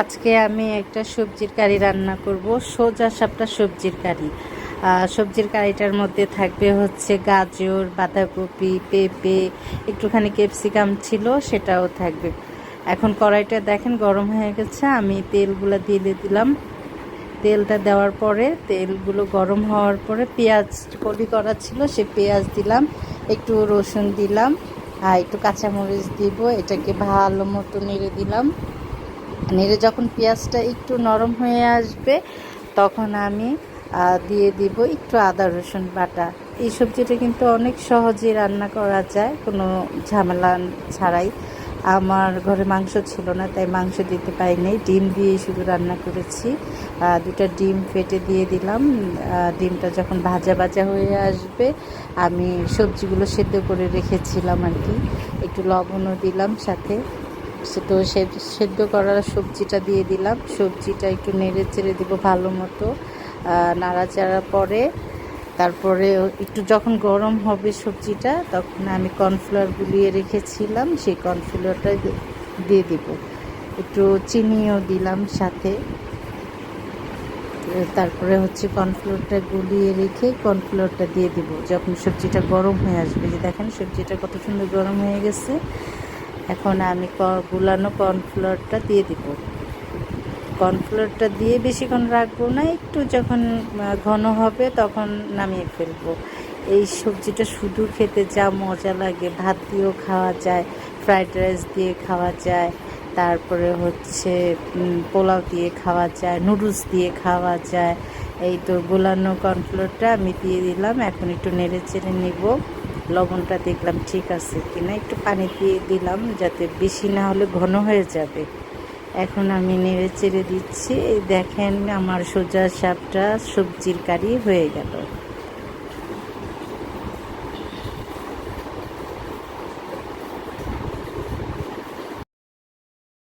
আজকে আমি একটা সবজির কারি রান্না করব, সোজা সাপটা সবজির কারি। সবজির কারিটার মধ্যে থাকবে হচ্ছে গাজর, বাঁধাকপি, পেঁপে, একটুখানি ক্যাপসিকাম ছিল সেটাও থাকবে। এখন কড়াইটা দেখেন গরম হয়ে গেছে, আমি তেলগুলো দিয়ে দিলাম। তেলটা দেওয়ার পরে, তেলগুলো গরম হওয়ার পরে পেঁয়াজ কলি করা ছিল, সে পেঁয়াজ দিলাম, একটু রসুন দিলাম, আর একটু কাঁচামরিচ দিব, এটাকে ভালো মতো নেড়ে দিলাম। নেড়ে যখন পেঁয়াজটা একটু নরম হয়ে আসবে, তখন আমি দিয়ে দিব একটু আদা, রসুন বাটা। এই সবজিটা কিন্তু অনেক সহজে রান্না করা যায়, কোনো ঝামেলা ছাড়াই। আমার ঘরে মাংস ছিল না, তাই মাংস দিতে পারিনি। ডিম দিয়ে শুধু রান্না করেছি। দুটা ডিম ফেটে দিয়ে দিলাম। ডিমটা যখন ভাজা ভাজা হয়ে আসবে, আমি সবজিগুলো সেদ্ধ করে রেখেছিলাম আর কি। একটু লবণও দিলাম সাথে। তো সেদ্ধ করার সবজিটা দিয়ে দিলাম। সবজিটা একটু নেড়ে চেড়ে দেবো ভালো মতো নাড়াচাড়া পরে। তারপরে একটু যখন গরম হবে সবজিটা, তখন আমি কর্নফ্লাওয়ার গুলিয়ে রেখেছিলাম, সেই কর্নফ্লাওয়ারটা দিয়ে দিব। একটু চিনিও দিলাম সাথে। তারপরে হচ্ছে কর্নফ্লোরটা গুলিয়ে রেখে কর্নফ্লোরটা দিয়ে দিব। যখন সবজিটা গরম হয়ে আসবে, যে দেখেন সবজিটা কত সুন্দর গরম হয়ে গেছে। এখন আমি গুলানো কর্নফ্লোরটা দিয়ে দিব। কর্নফ্লোরটা দিয়ে বেশিক্ষণ রাখব না, একটু যখন ঘন হবে তখন নামিয়ে ফেলব। এই সবজিটা শুধু খেতে যা মজা লাগে ভাত দিয়েও খাওয়া যায়, ফ্রাইড রাইস দিয়ে খাওয়া যায়, তারপরে হচ্ছে পোলাও দিয়ে খাওয়া যায়, নুডলস দিয়ে খাওয়া যায়। এই তো গোলানো কর্নফ্লোরটা আমি দিয়ে দিলাম, এখন একটু নেড়ে চেড়ে নিব। লবণটা দেখলাম ঠিক আছে কি না একটু পানি দিয়ে দিলাম যাতে বেশি না হলে ঘন হয়ে যাবে। এখন আমি নেড়ে চেড়ে দিচ্ছি। দেখেন আমার সোজা সাপটা সবজির কারি হয়ে গেল।